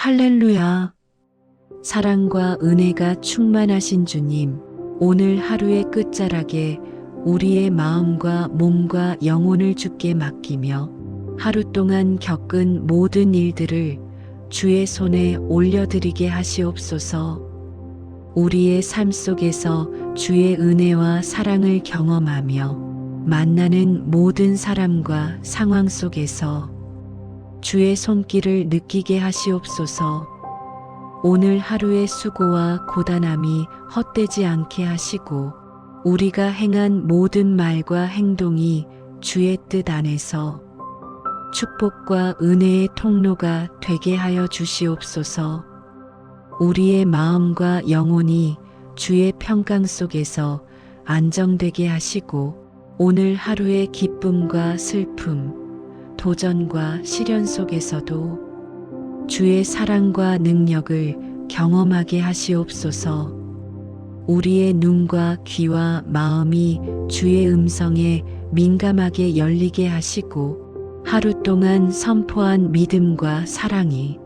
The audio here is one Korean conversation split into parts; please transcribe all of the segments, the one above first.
할렐루야. 사랑과 은혜가 충만하신 주님, 오늘 하루의 끝자락에 우리의 마음과 몸과 영혼을 주께 맡기며 하루 동안 겪은 모든 일들을 주의 손에 올려드리게 하시옵소서. 우리의 삶 속에서 주의 은혜와 사랑을 경험하며 만나는 모든 사람과 상황 속에서 주의 손길을 느끼게 하시옵소서. 오늘 하루의 수고와 고단함이 헛되지 않게 하시고 우리가 행한 모든 말과 행동이 주의 뜻 안에서 축복과 은혜의 통로가 되게 하여 주시옵소서. 우리의 마음과 영혼이 주의 평강 속에서 안정되게 하시고 오늘 하루의 기쁨과 슬픔, 도전과 시련 속에서도 주의 사랑과 능력을 경험하게 하시옵소서. 우리의 눈과 귀와 마음이 주의 음성에 민감하게 열리게 하시고 하루 동안 선포한 믿음과 사랑이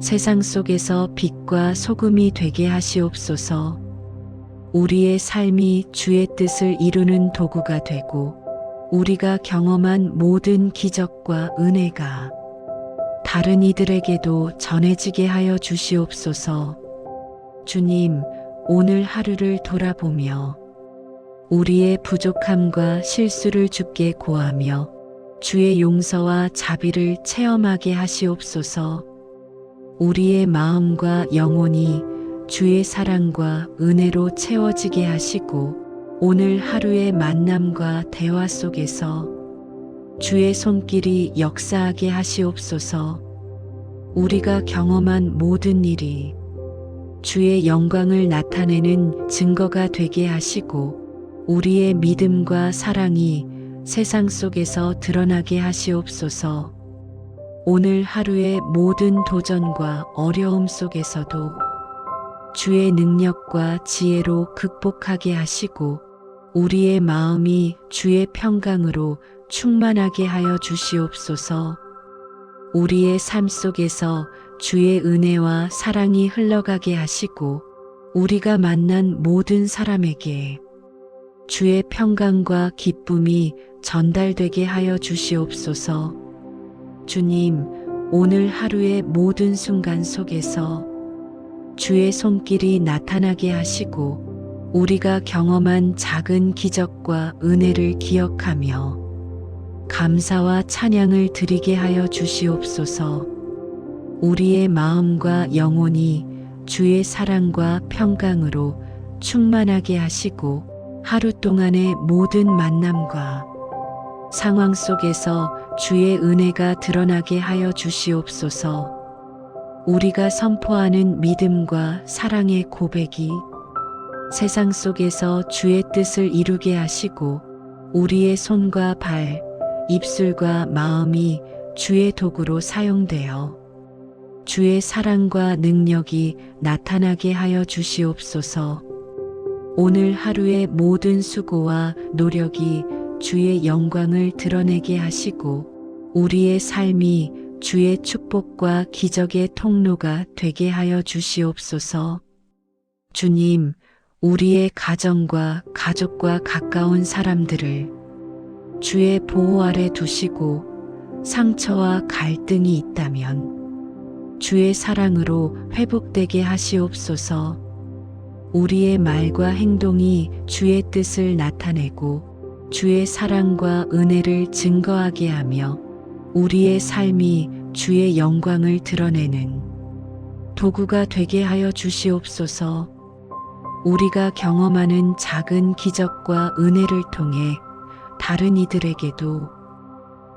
세상 속에서 빛과 소금이 되게 하시옵소서. 우리의 삶이 주의 뜻을 이루는 도구가 되고 우리가 경험한 모든 기적과 은혜가 다른 이들에게도 전해지게 하여 주시옵소서. 주님, 오늘 하루를 돌아보며 우리의 부족함과 실수를 주께 고하며 주의 용서와 자비를 체험하게 하시옵소서. 우리의 마음과 영혼이 주의 사랑과 은혜로 채워지게 하시고 오늘 하루의 만남과 대화 속에서 주의 손길이 역사하게 하시옵소서. 우리가 경험한 모든 일이 주의 영광을 나타내는 증거가 되게 하시고 우리의 믿음과 사랑이 세상 속에서 드러나게 하시옵소서. 오늘 하루의 모든 도전과 어려움 속에서도 주의 능력과 지혜로 극복하게 하시고 우리의 마음이 주의 평강으로 충만하게 하여 주시옵소서. 우리의 삶 속에서 주의 은혜와 사랑이 흘러가게 하시고 우리가 만난 모든 사람에게 주의 평강과 기쁨이 전달되게 하여 주시옵소서. 주님, 오늘 하루의 모든 순간 속에서 주의 손길이 나타나게 하시고 우리가 경험한 작은 기적과 은혜를 기억하며 감사와 찬양을 드리게 하여 주시옵소서. 우리의 마음과 영혼이 주의 사랑과 평강으로 충만하게 하시고 하루 동안의 모든 만남과 상황 속에서 주의 은혜가 드러나게 하여 주시옵소서. 우리가 선포하는 믿음과 사랑의 고백이 세상 속에서 주의 뜻을 이루게 하시고 우리의 손과 발, 입술과 마음이 주의 도구로 사용되어 주의 사랑과 능력이 나타나게 하여 주시옵소서. 오늘 하루의 모든 수고와 노력이 주의 영광을 드러내게 하시고 우리의 삶이 주의 축복과 기적의 통로가 되게 하여 주시옵소서. 주님, 우리의 가정과 가족과 가까운 사람들을 주의 보호 아래 두시고 상처와 갈등이 있다면 주의 사랑으로 회복되게 하시옵소서. 우리의 말과 행동이 주의 뜻을 나타내고 주의 사랑과 은혜를 증거하게 하며 우리의 삶이 주의 영광을 드러내는 도구가 되게 하여 주시옵소서. 우리가 경험하는 작은 기적과 은혜를 통해 다른 이들에게도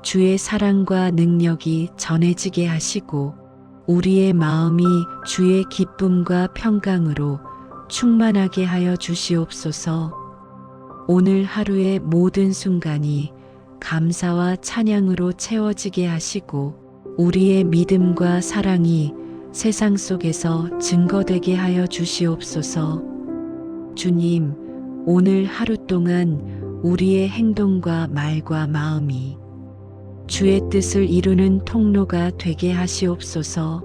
주의 사랑과 능력이 전해지게 하시고 우리의 마음이 주의 기쁨과 평강으로 충만하게 하여 주시옵소서. 오늘 하루의 모든 순간이 감사와 찬양으로 채워지게 하시고 우리의 믿음과 사랑이 세상 속에서 증거되게 하여 주시옵소서. 주님, 오늘 하루 동안 우리의 행동과 말과 마음이 주의 뜻을 이루는 통로가 되게 하시옵소서.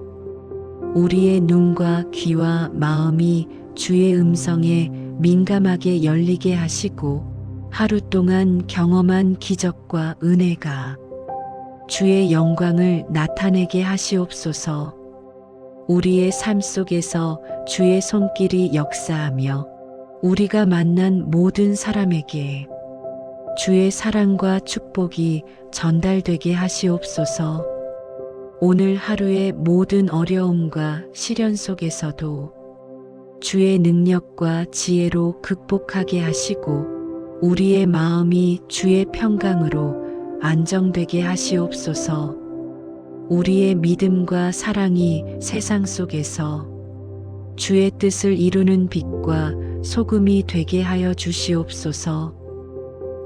우리의 눈과 귀와 마음이 주의 음성에 민감하게 열리게 하시고 하루 동안 경험한 기적과 은혜가 주의 영광을 나타내게 하시옵소서 우리의 삶 속에서 주의 손길이 역사하며 우리가 만난 모든 사람에게 주의 사랑과 축복이 전달되게 하시옵소서. 오늘 하루의 모든 어려움과 시련 속에서도 주의 능력과 지혜로 극복하게 하시고 우리의 마음이 주의 평강으로 안정되게 하시옵소서. 우리의 믿음과 사랑이 세상 속에서 주의 뜻을 이루는 빛과 소금이 되게 하여 주시옵소서.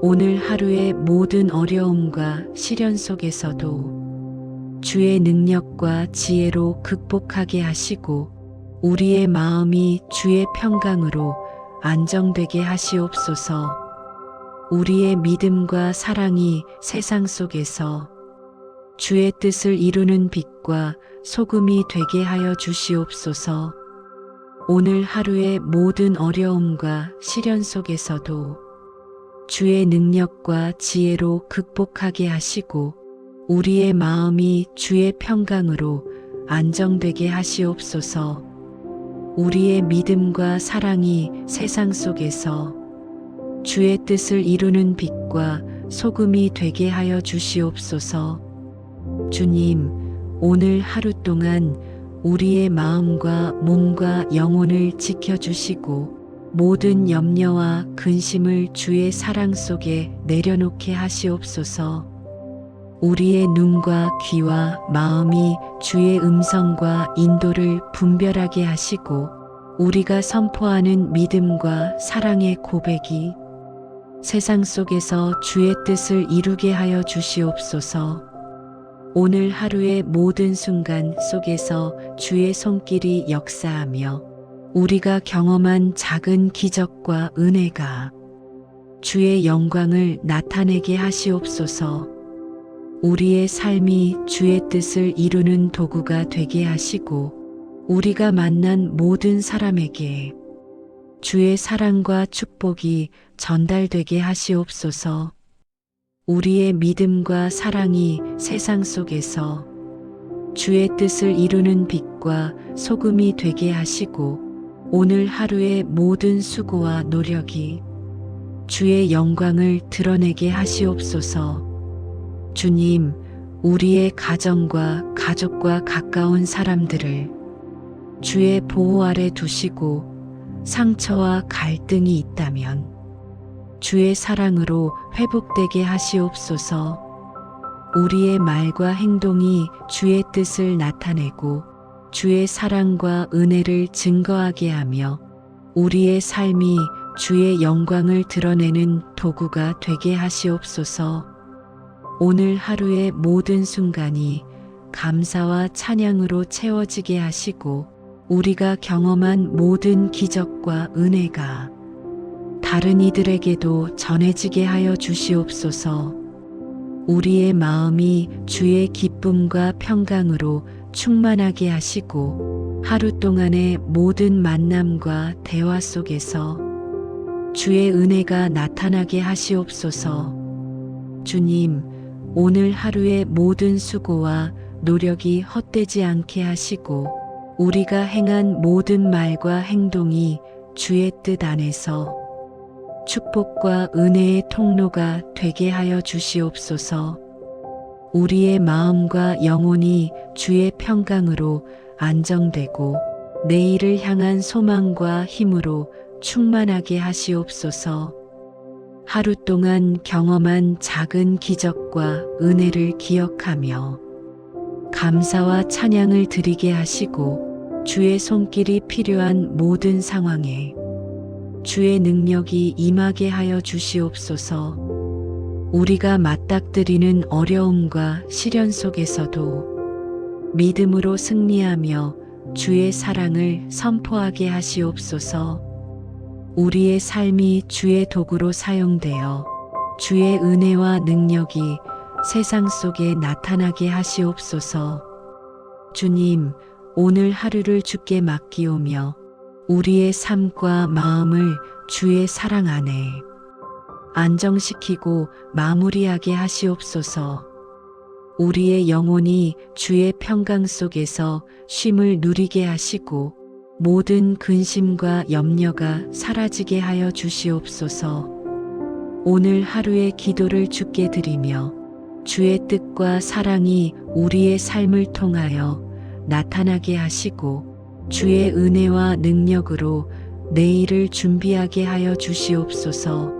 오늘 하루의 모든 어려움과 시련 속에서도 주의 능력과 지혜로 극복하게 하시고 우리의 마음이 주의 평강으로 안정되게 하시옵소서. 우리의 믿음과 사랑이 세상 속에서 주의 뜻을 이루는 빛과 소금이 되게 하여 주시옵소서 오늘 하루의 모든 어려움과 시련 속에서도 주의 능력과 지혜로 극복하게 하시고 우리의 마음이 주의 평강으로 안정되게 하시옵소서. 우리의 믿음과 사랑이 세상 속에서 주의 뜻을 이루는 빛과 소금이 되게 하여 주시옵소서. 주님, 오늘 하루 동안 우리의 마음과 몸과 영혼을 지켜주시고 모든 염려와 근심을 주의 사랑 속에 내려놓게 하시옵소서. 우리의 눈과 귀와 마음이 주의 음성과 인도를 분별하게 하시고 우리가 선포하는 믿음과 사랑의 고백이 세상 속에서 주의 뜻을 이루게 하여 주시옵소서. 오늘 하루의 모든 순간 속에서 주의 손길이 역사하며 우리가 경험한 작은 기적과 은혜가 주의 영광을 나타내게 하시옵소서. 우리의 삶이 주의 뜻을 이루는 도구가 되게 하시고 우리가 만난 모든 사람에게 주의 사랑과 축복이 전달되게 하시옵소서. 우리의 믿음과 사랑이 세상 속에서 주의 뜻을 이루는 빛과 소금이 되게 하시고 오늘 하루의 모든 수고와 노력이 주의 영광을 드러내게 하시옵소서. 주님, 우리의 가정과 가족과 가까운 사람들을 주의 보호 아래 두시고 상처와 갈등이 있다면 주의 사랑으로 회복되게 하시옵소서. 우리의 말과 행동이 주의 뜻을 나타내고 주의 사랑과 은혜를 증거하게 하며 우리의 삶이 주의 영광을 드러내는 도구가 되게 하시옵소서. 오늘 하루의 모든 순간이 감사와 찬양으로 채워지게 하시고 우리가 경험한 모든 기적과 은혜가 다른 이들에게도 전해지게 하여 주시옵소서. 우리의 마음이 주의 기쁨과 평강으로 충만하게 하시고 하루 동안의 모든 만남과 대화 속에서 주의 은혜가 나타나게 하시옵소서. 주님, 오늘 하루의 모든 수고와 노력이 헛되지 않게 하시고 우리가 행한 모든 말과 행동이 주의 뜻 안에서 축복과 은혜의 통로가 되게 하여 주시옵소서. 우리의 마음과 영혼이 주의 평강으로 안정되고 내일을 향한 소망과 힘으로 충만하게 하시옵소서. 하루 동안 경험한 작은 기적과 은혜를 기억하며 감사와 찬양을 드리게 하시고 주의 손길이 필요한 모든 상황에 주의 능력이 임하게 하여 주시옵소서. 우리가 맞닥뜨리는 어려움과 시련 속에서도 믿음으로 승리하며 주의 사랑을 선포하게 하시옵소서. 우리의 삶이 주의 도구로 사용되어 주의 은혜와 능력이 세상 속에 나타나게 하시옵소서. 주님, 오늘 하루를 주께 맡기오며 우리의 삶과 마음을 주의 사랑 안에 안정시키고 마무리하게 하시옵소서. 우리의 영혼이 주의 평강 속에서 쉼을 누리게 하시고 모든 근심과 염려가 사라지게 하여 주시옵소서. 오늘 하루의 기도를 주께 드리며 주의 뜻과 사랑이 우리의 삶을 통하여 나타나게 하시고 주의 은혜와 능력으로 내일을 준비하게 하여 주시옵소서.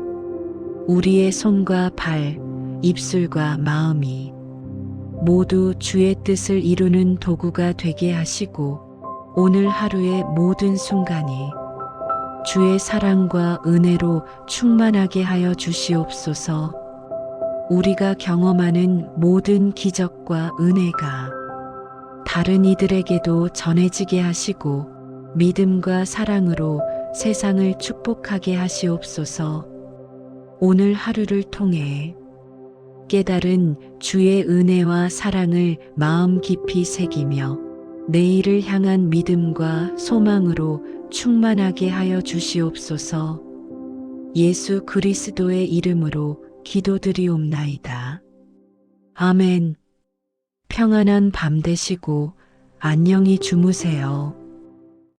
우리의 손과 발, 입술과 마음이 모두 주의 뜻을 이루는 도구가 되게 하시고 오늘 하루의 모든 순간이 주의 사랑과 은혜로 충만하게 하여 주시옵소서. 우리가 경험하는 모든 기적과 은혜가 다른 이들에게도 전해지게 하시고 믿음과 사랑으로 세상을 축복하게 하시옵소서. 오늘 하루를 통해 깨달은 주의 은혜와 사랑을 마음 깊이 새기며 내일을 향한 믿음과 소망으로 충만하게 하여 주시옵소서. 예수 그리스도의 이름으로 기도드리옵나이다. 아멘. 평안한 밤 되시고 안녕히 주무세요.